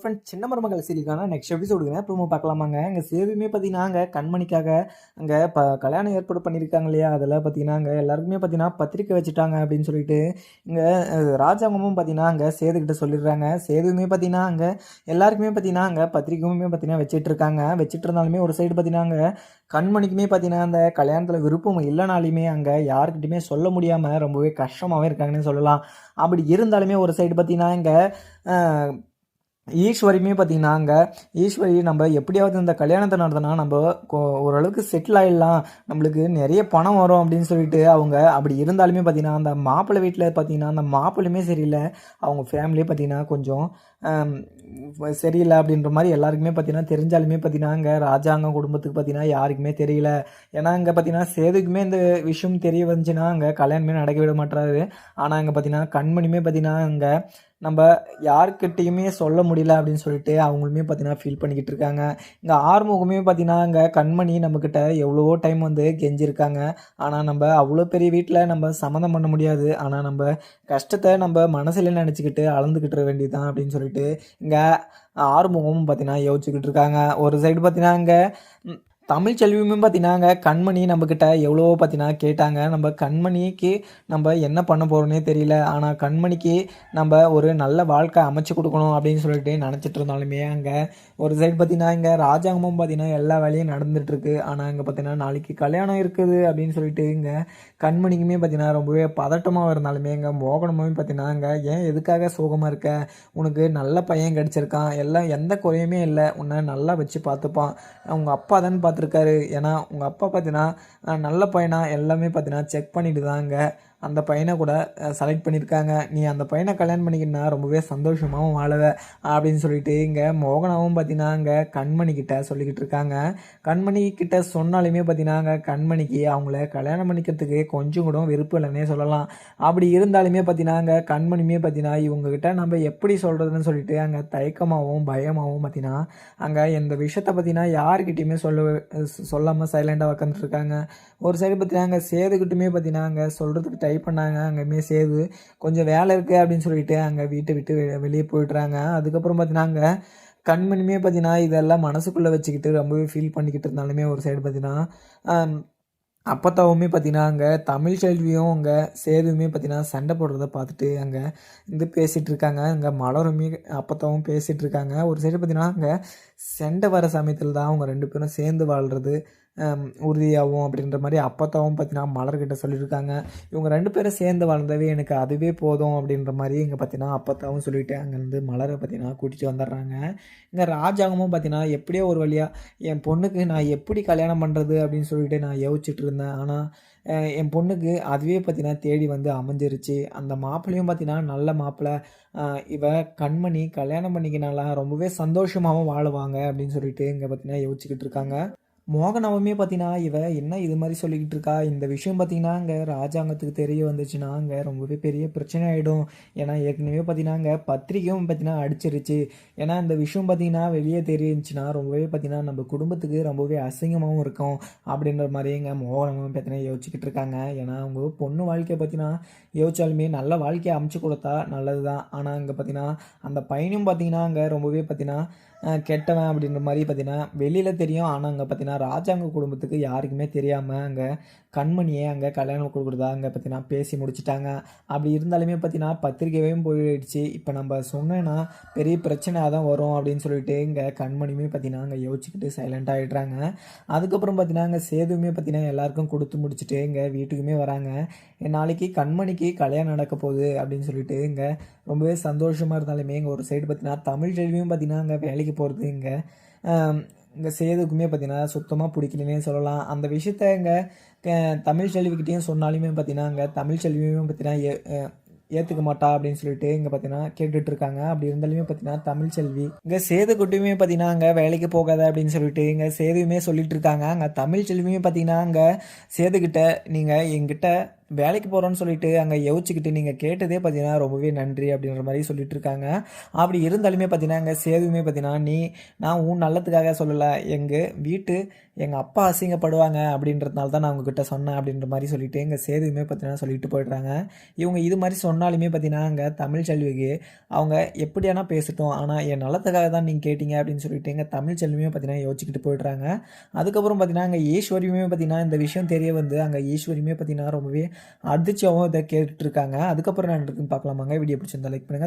Friend சின்ன மருமகள் சீரிக்கான next எபிசோடுங்க promo பார்க்கலாமாங்க. இங்கே சேதுமே பார்த்தீங்கன்னா அங்கே கண்மணிக்காக அங்கே ப கல்யாணம் ஏற்பாடு பண்ணியிருக்காங்க இல்லையா? அதில் பார்த்தீங்கன்னா அங்கே எல்லாருக்குமே பார்த்தீங்கன்னா பத்திரிக்கை வச்சுட்டாங்க அப்படின்னு சொல்லிட்டு இங்கே ராஜாங்கமும் பார்த்தீங்கன்னா அங்கே சேதுக்கிட்ட சொல்லிடுறாங்க. சேதுவுமே பார்த்தீங்கன்னா அங்கே எல்லாருக்குமே பார்த்தீங்கன்னா அங்கே பத்திரிக்கையுமே பார்த்தீங்கன்னா வச்சிட்டு இருக்காங்க வச்சுட்டு இருந்தாலுமே ஒரு சைடு பார்த்தீங்கன்னா அங்கே கண்மணிக்குமே பார்த்தீங்கன்னா அந்த கல்யாணத்தில் விருப்பம் இல்லைனாலுமே அங்கே யாருக்கிட்டையுமே சொல்ல முடியாமல் ரொம்பவே கஷ்டமாகவே இருக்காங்கன்னு சொல்லலாம். அப்படி இருந்தாலுமே ஒரு சைடு பார்த்தீங்கன்னா இங்கே ஈஸ்வரியுமே பார்த்தீங்கன்னா அங்கே ஈஸ்வரி நம்ம எப்படியாவது இந்த கல்யாணத்தை நடத்தினா நம்ம ஓரளவுக்கு செட்டில் ஆகிடலாம் நம்மளுக்கு நிறைய பணம் வரும் அப்படின்னு சொல்லிட்டு அவங்க அப்படி இருந்தாலுமே பார்த்தீங்கன்னா அந்த மாப்பிள்ளை வீட்டில் பார்த்தீங்கன்னா அந்த மாப்பிள்ளையுமே சரியில்லை. அவங்க ஃபேமிலியே பார்த்தீங்கன்னா கொஞ்சம் சரியில்லை அப்படின்ற மாதிரி எல்லாருக்குமே பார்த்தீங்கன்னா தெரிஞ்சாலுமே பார்த்தீங்கன்னா அங்கே ராஜாங்கம் குடும்பத்துக்கு பார்த்தீங்கன்னா யாருக்குமே தெரியல. ஏன்னா இங்கே பார்த்தீங்கன்னா சேதுக்குமே இந்த விஷயம் தெரிய வந்துச்சுன்னா அங்கே கல்யாணமே நடக்க விட மாட்டாரு ஆனால் அங்கே பார்த்தீங்கன்னா கண்மணியுமே பார்த்தீங்கன்னா அங்கே நம்ம யாருக்கிட்டேயுமே சொல்ல முடியல அப்படின்னு சொல்லிட்டு அவங்களுமே பார்த்தீங்கன்னா ஃபீல் பண்ணிக்கிட்டு இருக்காங்க. இங்கே ஆறுமுகமே பார்த்தீங்கன்னா அங்கே கண்மணி நம்மக்கிட்ட எவ்வளவோ டைம் வந்து கெஞ்சிருக்காங்க. ஆனால் நம்ம அவ்வளோ பெரிய வீட்டில் நம்ம சம்மந்தம் பண்ண முடியாது. ஆனால் நம்ம கஷ்டத்தை நம்ம மனசில் நினச்சிக்கிட்டு அளந்துக்கிட்டு வேண்டியதுதான் அப்படின்னு சொல்லிட்டு இங்கே ஆறுமுகமும் பார்த்தீங்கன்னா யோசிச்சுக்கிட்டு இருக்காங்க. ஒரு சைடு பார்த்தீங்கன்னா இங்கே ம், தமிழ் செல்வியுமே பார்த்தீங்கன்னாங்க கண்மணி நம்மக்கிட்ட எவ்வளோ பார்த்தீங்கன்னா கேட்டாங்க. நம்ம கண்மணிக்கு நம்ம என்ன பண்ண போகிறோன்னே தெரியல. ஆனால் கண்மணிக்கு நம்ம ஒரு நல்ல வாழ்க்கை அமைச்சு கொடுக்கணும் அப்படின்னு சொல்லிட்டு நினச்சிட்டு இருந்தாலுமே அங்கே ஒரு சைடு பார்த்தீங்கன்னா இங்கே ராஜாங்கமும் பார்த்தீங்கன்னா எல்லா வேலையும் நடந்துகிட்ருக்கு ஆனால் இங்கே பார்த்தீங்கன்னா நாளைக்கு கல்யாணம் இருக்குது அப்படின்னு சொல்லிட்டு இங்கே கண்மணிக்குமே பார்த்தீங்கன்னா ரொம்பவே பதட்டமாக இருந்தாலுமே இங்கே மோகனமுமே பார்த்தீங்கன்னா இங்கே ஏன் எதுக்காக சோகமாக இருக்க? உனக்கு நல்ல பையன் கிடச்சிருக்கான். எல்லாம் எந்த குறையுமே இல்லை. உன்னை நல்லா வச்சு பார்த்துப்பான். உங்கள் அப்பா தான் பார்த்துருக்காரு ஏன்னா உங்கள் அப்பா பார்த்தீங்கன்னா நல்ல பையனா எல்லாமே பார்த்தீங்கன்னா செக் பண்ணிட்டு தாங்க. அந்த பையனை கூட செலக்ட் பண்ணியிருக்காங்க நீ அந்த பையனை கல்யாணம் பண்ணிக்கினா ரொம்பவே சந்தோஷமாகவும் வாழவ அப்படின்னு சொல்லிட்டு இங்கே மோகனாவும் பார்த்தீங்கன்னா இங்கே கண்மணிக்கிட்ட சொல்லிக்கிட்டு இருக்காங்க. கண்மணி கிட்ட சொன்னாலுமே பார்த்தீங்கன்னா அங்கே கண்மணிக்கு அவங்கள கல்யாணம் பண்ணிக்கிறதுக்கு கொஞ்சம் கூட விருப்பம் இல்லைன்னே சொல்லலாம். அப்படி இருந்தாலுமே பார்த்தீங்கன்னா அங்கே கண்மணியுமே பார்த்தீங்கன்னா இவங்ககிட்ட நம்ம எப்படி சொல்கிறதுன்னு சொல்லிட்டு அங்கே தயக்கமாகவும் பயமாகவும் பார்த்தீங்கன்னா அங்கே இந்த விஷயத்த பார்த்தீங்கன்னா யாருக்கிட்டையுமே சொல்ல சொல்லாமல் சைலண்டாக உக்காந்துட்ருக்காங்க ஒரு சைடு பார்த்தீங்கன்னா அங்கே சேதுக்கிட்டுமே பார்த்தீங்கன்னா அங்கே சொல்கிறதுக்கு ட்ரை பண்ணாங்க. அங்கேயுமே சேது கொஞ்சம் வேலை இருக்குது அப்படின்னு சொல்லிட்டு அங்கே வீட்டை விட்டு வெளியே போயிடுறாங்க. அதுக்கப்புறம் பார்த்தீங்கன்னா அங்கே கண்மணியுமே பார்த்தீங்கன்னா இதெல்லாம் மனசுக்குள்ளே வச்சுக்கிட்டு ரொம்பவே ஃபீல் பண்ணிக்கிட்டு இருந்தாலுமே ஒரு சைடு பார்த்தீங்கன்னா அப்பத்தாவுமே பார்த்தீங்கன்னா அங்கே தமிழ் செல்வியும் அங்கே சேதுவுமே பார்த்தீங்கன்னா சண்டை போடுறத பார்த்துட்டு அங்கே இது பேசிகிட்டு இருக்காங்க. அங்கே மலருமே அப்பத்தாவும் பேசிகிட்டு இருக்காங்க. ஒரு சைடு பார்த்தீங்கன்னா அங்கே சண்டை வர சமயத்தில் தான் அவங்க ரெண்டு பேரும் சேர்ந்து வாழ்கிறது உறுதியாகும் அப்படின்ற மாதிரி அப்பத்தாவும் பார்த்தீங்கன்னா மலர்கிட்ட சொல்லியிருக்காங்க. இவங்க ரெண்டு பேரும் சேர்ந்து வாழ்ந்தவே எனக்கு அதுவே போதும் அப்படின்ற மாதிரி இங்கே பார்த்தீங்கன்னா அப்பத்தாவும் சொல்லிவிட்டு அங்கேருந்து மலரை பார்த்தீங்கன்னா கூட்டிகிட்டு வந்துடுறாங்க. இங்கே ராஜாங்கமும் பார்த்தீங்கன்னா எப்படியோ ஒரு வழியாக என் பொண்ணுக்கு நான் எப்படி கல்யாணம் பண்ணுறது அப்படின்னு சொல்லிட்டு நான் யோசிச்சுட்டு இருந்தேன். ஆனால் என் பொண்ணுக்கு அதுவே பார்த்தீங்கன்னா தேடி வந்து அமைஞ்சிருச்சு. அந்த மாப்பிள்ளையும் பார்த்தீங்கன்னா நல்ல மாப்பிள்ளை. இவ கண்மணி கல்யாணம் பண்ணிக்கினால ரொம்பவே சந்தோஷமாகவும் வாழுவாங்க அப்படின்னு சொல்லிட்டு இங்கே பார்த்தீங்கன்னா யோசிச்சுக்கிட்டு இருக்காங்க. மோகனவமே பார்த்தீங்கன்னா இவ என்ன இது மாதிரி சொல்லிக்கிட்டு இருக்கா? இந்த விஷயம் பார்த்தீங்கன்னா அங்கே ராஜாங்கத்துக்கு தெரிய வந்துச்சுன்னா அங்கே ரொம்பவே பெரிய பிரச்சனை ஆகிடும் ஏன்னா ஏற்கனவே பார்த்தீங்கன்னா அங்கே பத்திரிக்கையும் பார்த்தீங்கன்னா அடிச்சிருச்சு. ஏன்னா இந்த விஷயம் பார்த்தீங்கன்னா வெளியே தெரிஞ்சுன்னா ரொம்பவே பார்த்தீங்கன்னா நம்ம குடும்பத்துக்கு ரொம்பவே அசிங்கமாகவும் இருக்கும். அப்படின்ற மாதிரி எங்கள் மோகனமும் பார்த்தீங்கன்னா யோசிச்சுக்கிட்டு இருக்காங்க. ஏன்னா அவங்க பொண்ணு வாழ்க்கையை பார்த்தீங்கன்னா யோசிச்சாலுமே நல்ல வாழ்க்கையை அமைச்சு கொடுத்தா நல்லது தான் ஆனால் அங்கே பார்த்தீங்கன்னா அந்த பையனும் பார்த்தீங்கன்னா அங்கே ரொம்பவே பார்த்தீங்கன்னா கெட்டவன் அப்படின்ற மாதிரி பார்த்தீங்கன்னா வெளியில் தெரியும். ஆனால் அங்கே பார்த்தீங்கன்னா ராஜாங்க குடும்பத்துக்கு யாருக்குமே தெரியாமல் அங்கே கண்மணியை அங்கே கல்யாணம் கொடுக்குறதா அங்கே பார்த்தீங்கன்னா பேசி முடிச்சுட்டாங்க. அப்படி இருந்தாலுமே பார்த்தீங்கன்னா பத்திரிக்கையும் போயிடுச்சு. இப்போ நம்ம சொன்னேன்னா பெரிய பிரச்சனையாக தான் வரும் அப்படின்னு சொல்லிட்டு இங்கே கண்மணியுமே பார்த்தீங்கன்னா அங்கே யோசிச்சுக்கிட்டு சைலண்ட் ஆகிடுறாங்க அதுக்கப்புறம் பார்த்தீங்கன்னா அங்கே சேதுவுமே பார்த்தீங்கன்னா எல்லாருக்கும் கொடுத்து முடிச்சுட்டு இங்கே வீட்டுக்குமே வராங்க. நாளைக்கு கண்மணிக்கு கல்யாணம் நடக்க போகுது அப்படின்னு சொல்லிட்டு இங்கே ரொம்பவே சந்தோஷமாக இருந்தாலுமே இங்கே ஒரு சைடு பார்த்தீங்கன்னா தமிழ் செல்வியும் பார்த்தீங்கன்னா அங்கே வேலைக்கு போகிறது இங்கே. இங்கே சேதுக்குமே பார்த்தீங்கன்னா சுத்தமாக பிடிக்கலனே சொல்லலாம். அந்த விஷயத்த இங்கே தமிழ் செல்விக்கிட்டேயும் சொன்னாலுமே பார்த்தீங்கன்னா அங்கே தமிழ் செல்வியுமே பார்த்தீங்கன்னா ஏ- ஏற்றுக்க மாட்டா அப்படின்னு சொல்லிட்டு இங்கே பார்த்தீங்கன்னா கேட்டுட்டு இருக்காங்க. அப்படி இருந்தாலுமே பார்த்தீங்கன்னா தமிழ் செல்வி இங்கே சேதுக்குட்டியுமே பார்த்தீங்கன்னா அங்கே வேலைக்கு போகாத அப்படின்னு சொல்லிட்டு இங்கே சேதுவுமே சொல்லிட்டு இருக்காங்க. அங்கே தமிழ் செல்வியுமே பார்த்தீங்கன்னா அங்கே சேதுக்கிட்ட நீங்கள் எங்கிட்ட வேலைக்கு போகிறோன்னு சொல்லிட்டு அங்கே யோசிச்சுக்கிட்டு நீங்கள் கேட்டதே பார்த்தீங்கன்னா ரொம்பவே நன்றி அப்படின்ற மாதிரி சொல்லிட்டு இருக்காங்க. அப்படி இருந்தாலுமே பார்த்தீங்கன்னா அங்கே சேதுவுமே பார்த்தீங்கன்னா நீ நான் உன் நல்லத்துக்காக சொல்லலை. எங்கள் வீட்டு எங்கள் அப்பா அசிங்கப்படுவாங்க அப்படின்றதுனால தான் நான் உங்ககிட்ட சொன்னேன் அப்படின்ற மாதிரி சொல்லிட்டு எங்கள் சேதுவுமே பார்த்தீங்கன்னா சொல்லிட்டு போயிடுறாங்க. இவங்க இது மாதிரி சொன்னாலுமே பார்த்தீங்கன்னா அங்கே தமிழ் செல்விக்கு அவங்க எப்படியானா பேசட்டும். ஆனால் என் நல்லத்துக்காக தான் நீங்கள் கேட்டீங்க அப்படின்னு சொல்லிட்டு எங்கள் தமிழ் செல்வியுமே பார்த்தீங்கன்னா யோசிச்சுக்கிட்டு போயிடுறாங்க. அதுக்கப்புறம் பார்த்தீங்கன்னா அங்கே ஈஸ்வரியுமே பார்த்தீங்கன்னா இந்த விஷயம் தெரிய வந்து அங்கே ஈஸ்வரியுமே பார்த்தீங்கன்னா ரொம்பவே அதிர்ச்சியாகவும் இதை கேட்டுட்ருக்காங்க. அதுக்கப்புறம் நான் இருக்குன்னு பார்க்கலாமாங்க. வீடியோ பிடிச்சிருந்தா லைக் பண்ணுங்கள்